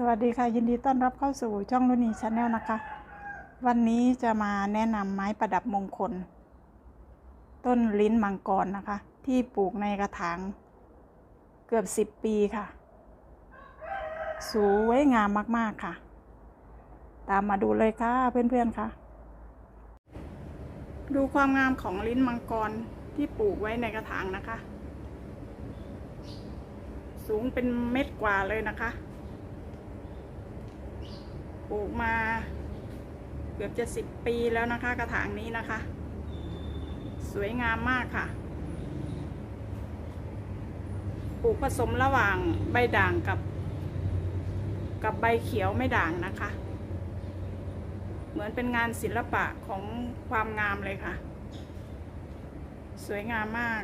สวัสดีค่ะ ยินดีต้อนรับเข้าสู่ช่องลุนีชาแนลนะคะ วันนี้จะมาแนะนำไม้ประดับมงคล ต้นลิ้นมังกรนะคะ ที่ปลูกในกระถางเกือบสิบปีค่ะ สวยงามมากๆค่ะ ตามมาดูเลยค่ะเพื่อนๆค่ะ ดูความงามของลิ้นมังกรที่ปลูกไว้ในกระถางนะคะ สูงเป็นเม็ดกว่าเลยนะคะ ปลูกมาเกือบจะสิบปีแล้วนะคะ กระถางนี้นะคะ สวยงามมากค่ะ ปลูกผสมระหว่างใบด่างกับ กับใบเขียวไม่ด่างนะคะ เหมือนเป็นงานศิลปะของความงามเลยค่ะ สวยงามมาก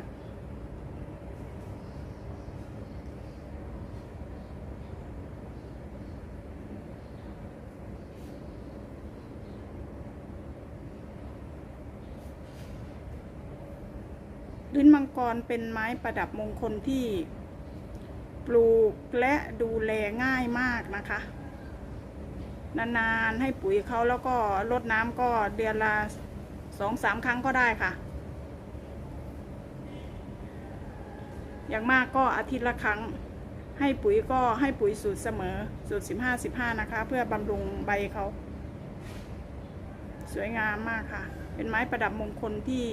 ลิ้นมังกรเป็นไม้ประดับมงคลที่ปลูกและดูแลง่ายมากนะคะ นานๆให้ปุ๋ยเขาแล้วก็รดน้ำก็เดือนละสองสามครั้งก็ได้ค่ะ อย่างมากก็อาทิตย์ละครั้ง ให้ปุ๋ยก็ให้ปุ๋ยสูตรเสมอสูตรสิบห้าสิบห้านะคะ เพื่อบำรุงใบเขา สวยงามมากค่ะ เป็นไม้ประดับมงคลที่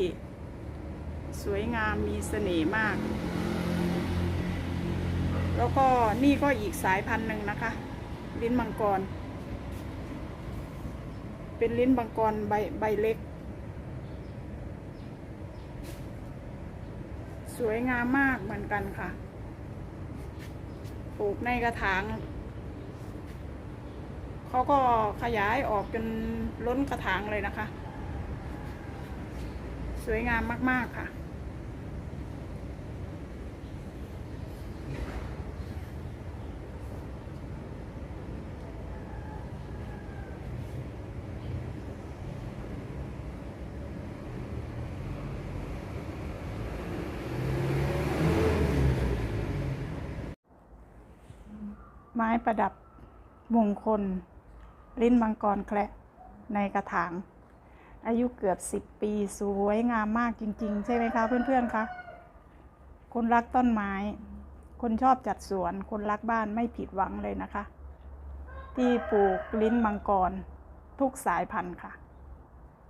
สวยงามมีเสน่ห์มาก แล้วก็นี่ก็อีกสายพันธุ์หนึ่งนะคะ ลิ้นมังกร เป็นลิ้นมังกรใบใบเล็ก สวยงามมากเหมือนกันค่ะปลูกในกระถางเขาก็ขยายออกจนล้นกระถางเลยนะคะ สวยงามมาก ๆ ค่ะ ม้ประดับมงคล ลิ้นมังกรแคระในกระถาง อายุเกือบสิบปีสวยงามมากจริง ๆ ใช่ไหมคะเพื่อนๆคะคนรักต้นไม้ คนชอบจัดสวน คนรักบ้านไม่ผิดหวังเลยนะคะ ที่ปลูกลิ้นมังกรทุกสายพันธุ์ค่ะ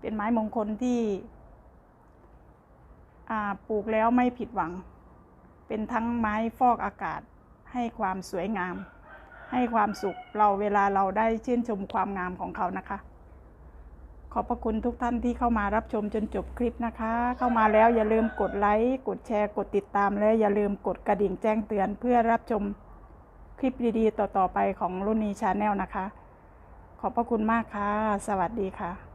เป็นไม้มงคลที่ปลูกแล้วไม่ผิดหวัง เป็นทั้งไม้ฟอกอากาศให้ความสวยงาม ให้ความสุขเราเวลาเราได้ชื่นชมความงามของเขานะคะ ขอบพระคุณทุกท่านที่เข้ามารับชมจนจบคลิปนะคะ เข้ามาแล้วอย่าลืมกดไลค์กดแชร์ กดติดตาม และอย่าลืมกดกระดิ่งแจ้งเตือนเพื่อรับชมคลิปดีๆ ต่อๆไปของรุ่นนี้ชาแนลนะคะ ขอบพระคุณมากค่ะ สวัสดีค่ะ